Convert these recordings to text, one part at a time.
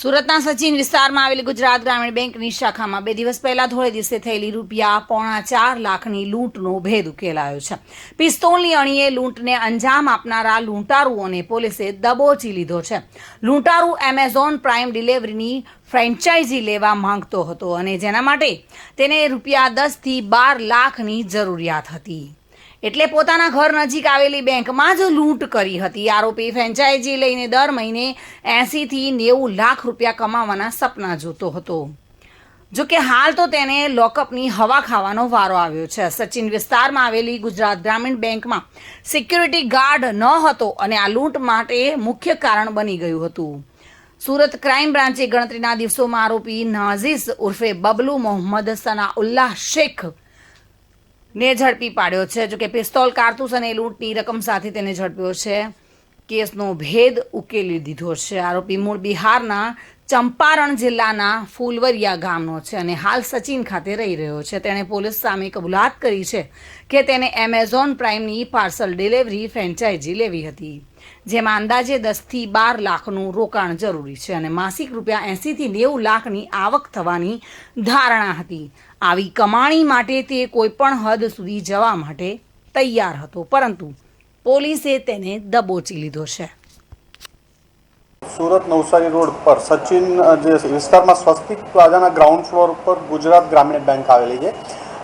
સુરતના સચિન વિસ્તારમાં આવેલી ગુજરાત ગ્રામીણ બેંકની શાખામાં બે દિવસ પહેલા ધોળે દિવસે થયેલી રૂપિયા પોણા ચાર લાખની લૂંટનો ભેદ ઉકેલાયો છે. પિસ્તોલની અણીએ લૂંટને અંજામ આપનારા લૂંટારુઓને પોલીસે દબોચી લીધો છે. લૂંટારુ એમેઝોન પ્રાઇમ ડિલિવરીની ફ્રેન્ચાઇઝી લેવા માંગતો હતો અને જેના માટે તેને રૂપિયા દસથી બાર લાખની જરૂરિયાત હતી. એટલે પોતાના ઘર નજીક આવેલી બેંકમાં જ લૂંટ કરી હતી. આરોપી ફ્રેન્ચાઇઝી લઈને દર મહિને એંસીથી નેવું લાખ રૂપિયા કમાવાના સપના જોતો હતો. જો કે હાલ તો તેને લોકઅપની હવા ખાવાનો વારો આવ્યો છે. સચિન વિસ્તારમાં આવેલી ગુજરાત ગ્રામીણ બેંકમાં સિક્યુરિટી ગાર્ડ ન હતો અને આ લૂંટ માટે મુખ્ય કારણ બની ગયું હતું. સુરત ક્રાઇમ બ્રાન્ચે ગણતરીના દિવસોમાં આરોપી નાઝીસ ઉર્ફે બબલુ મોહમ્મદ સનાઉલ્લાહ શેખ ને ઝડપી પાડ્યો છે. જોકે પિસ્તોલ, કારતૂસ અને લૂંટની રકમ સાથે તેને ઝડપ્યો છે. કેસનો ભેદ ઉકેલી દીધો છે. આરોપી મૂળ બિહારના ચંપારણ જિલ્લાના ફૂલવરિયા ગામનો છે અને હાલ સચિન ખાતે રહી રહ્યો છે. તેણે પોલીસ સામે કબૂલાત કરી છે કે તેને એમેઝોન પ્રાઇમની પાર્સલ ડિલિવરી ફ્રેન્ચાઇઝી લેવી હતી. જેમાં અંદાજે દસથી બાર લાખનું રોકાણ જરૂરી છે અને માસિક રૂપિયા એંસીથી નેવું લાખની આવક થવાની ધારણા હતી. આવી કમાણી માટે તે કોઈપણ હદ સુધી જવા માટે તૈયાર હતો, પરંતુ પોલીસે તેને દબોચી લીધો છે. સુરત નવસારી રોડ પર સચિન જે વિસ્તારમાં સ્વસ્તિક પ્લાઝાના ગ્રાઉન્ડ ફ્લોર પર ગુજરાત ગ્રામીણ બેંક આવેલી છે.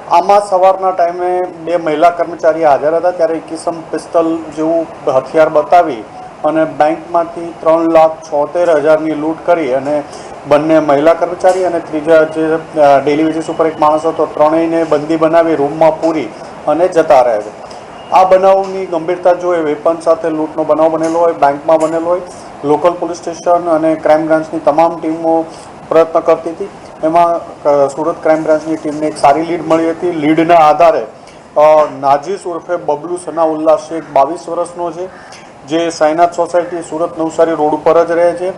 આમાં સવારના ટાઈમે બે મહિલા કર્મચારી હાજર હતા, ત્યારે કિસમ પિસ્તલ જેવું હથિયાર બતાવી અને બેંકમાંથી ત્રણ લાખ છોતેર હજારની લૂંટ કરી અને બંને મહિલા કર્મચારી અને ત્રીજા જે ડેલી વેજીસ ઉપર એક માણસ હતો, ત્રણેયને બંદી બનાવી રૂમમાં પૂરી અને જતા રહે છે. આ બનાવની ગંભીરતા જોઈએ વેપન સાથે લૂંટનો બનાવ બનેલો હોય, બેંકમાં બનેલો હોય, લોકલ પોલીસ સ્ટેશન અને ક્રાઇમ બ્રાન્ચની તમામ ટીમો પ્રયત્ન કરતી હતી. એમાં સુરત ક્રાઇમ બ્રાન્ચની ટીમને એક સારી લીડ મળી હતી. લીડના આધારે નાજીસ ઉર્ફે બબલુ સનાઉલ્લા શેખ બાવીસ વર્ષનો છે, જે સાયનાથ સોસાયટી સુરત નવસારી રોડ ઉપર જ રહે છે.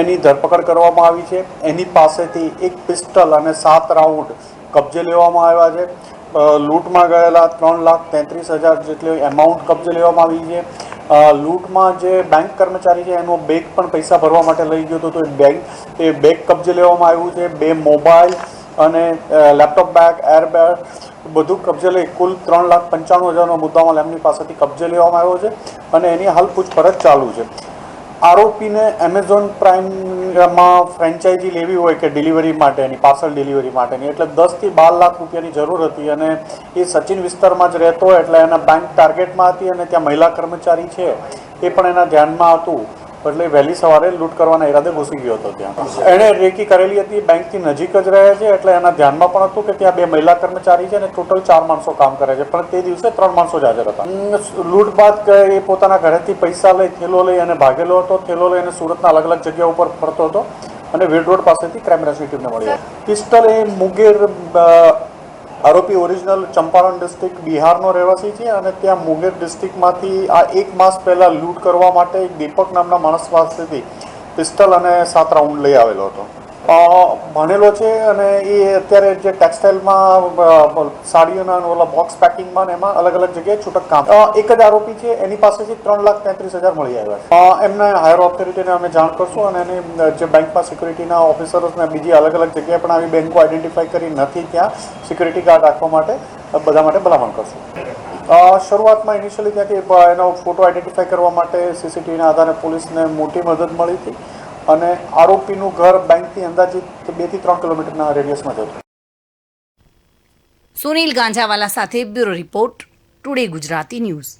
એની ધરપકડ કરવામાં આવી છે. એની પાસેથી એક પિસ્ટલ અને સાત રાઉન્ડ કબજે લેવામાં આવ્યા છે. લૂંટમાં ગયેલા ત્રણ લાખ તેત્રીસ હજાર જેટલી એમાઉન્ટ કબજે લેવામાં આવી છે. લૂંટમાં જે બેંક કર્મચારી છે, એનો બેગ પણ પૈસા ભરવા માટે લઈ ગયો હતો. તો એ બેગ એ બેગ કબજે લેવામાં આવ્યું છે. બે મોબાઈલ અને લેપટોપ બેગ એર બેગ બધું કબજે લઈ કુલ ત્રણ લાખ પંચાણું હજારનો મુદ્દામાલ એમની પાસેથી કબજે લેવામાં આવ્યો છે અને એની હાલ પૂછપરછ ચાલુ છે. આરોપીને એમેઝોન પ્રાઇમમાં ફ્રેન્ચાઇઝી લેવી હોય કે ડિલિવરી માટેની પાર્સલ ડિલિવરી માટેની, એટલે દસથી બાર લાખ રૂપિયાની જરૂર હતી અને એ સચિન વિસ્તારમાં જ રહેતો એટલે એના બેંક ટાર્ગેટમાં હતી અને ત્યાં મહિલા કર્મચારી છે, એ પણ એના ધ્યાનમાં હતું. એટલે વહેલી સવારે લૂંટ કરવાના ઈરાદે ઘૂસી ગયો હતો ત્યાં. એણે રેકી કરેલી હતી બેંકથી નજીક જ રહે છે એટલે એના ધ્યાનમાં પણ હતું કે ત્યાં બે મહિલા કર્મચારી છે અને ટોટલ ચાર માણસો કામ કરે છે પણ તે દિવસે ત્રણ માણસો જ હાજર હતા. લૂંટ બાદ એ પોતાના ઘરેથી પૈસા લઈ થેલો લઈ અને ભાગેલો હતો. થેલો લઈ અને સુરતના અલગ અલગ જગ્યા ઉપર ફરતો હતો અને વેડ રોડ પાસેથી ક્રાઇમ બ્રાન્ચની ટીમને મળ્યો. પિસ્તલ એ મુગેર આરોપી ઓરિજિનલ ચંપારણ ડિસ્ટ્રિક્ટ બિહારનો રહેવાસી છે અને ત્યાં મુંગેર ડિસ્ટ્રિક્ટમાંથી આ એક માસ પહેલાં લૂંટ કરવા માટે એક દીપક નામના માણસ પાસેથી પિસ્તલ અને સાત રાઉન્ડ લઈ આવેલો હતો. ભણેલો છે અને એ અત્યારે જે ટેક્સટાઇલમાં સાડીઓના ઓલા બોક્સ પેકિંગમાં એમાં અલગ અલગ જગ્યાએ છૂટક કામ. એક જ આરોપી છે, એની પાસેથી ત્રણ લાખ તેત્રીસ હજાર મળી આવ્યા છે. એમને હાયર ઓથોરિટીને અમે જાણ કરશું અને એની જે બેંકમાં સિક્યુરિટીના ઓફિસરોને બીજી અલગ અલગ જગ્યાએ પણ આવી બેંકો આઈડેન્ટિફાઈ કરી નથી ત્યાં સિક્યુરિટી ગાર્ડ રાખવા માટે બધા માટે ભલામણ કરશું. શરૂઆતમાં ઇનિશિયલી ત્યાંથી એનો ફોટો આઈડેન્ટિફાઈ કરવા માટે સીસીટીવીના આધારે પોલીસને મોટી મદદ મળી હતી. અને આરોપીનું ઘર બેંકથી અંદાજિત બેથી ત્રણ કિલોમીટરના રેડિયસમાં જ હતું સુનિલ ગાંજાવાલા સાથે bureau report, today Gujarati news.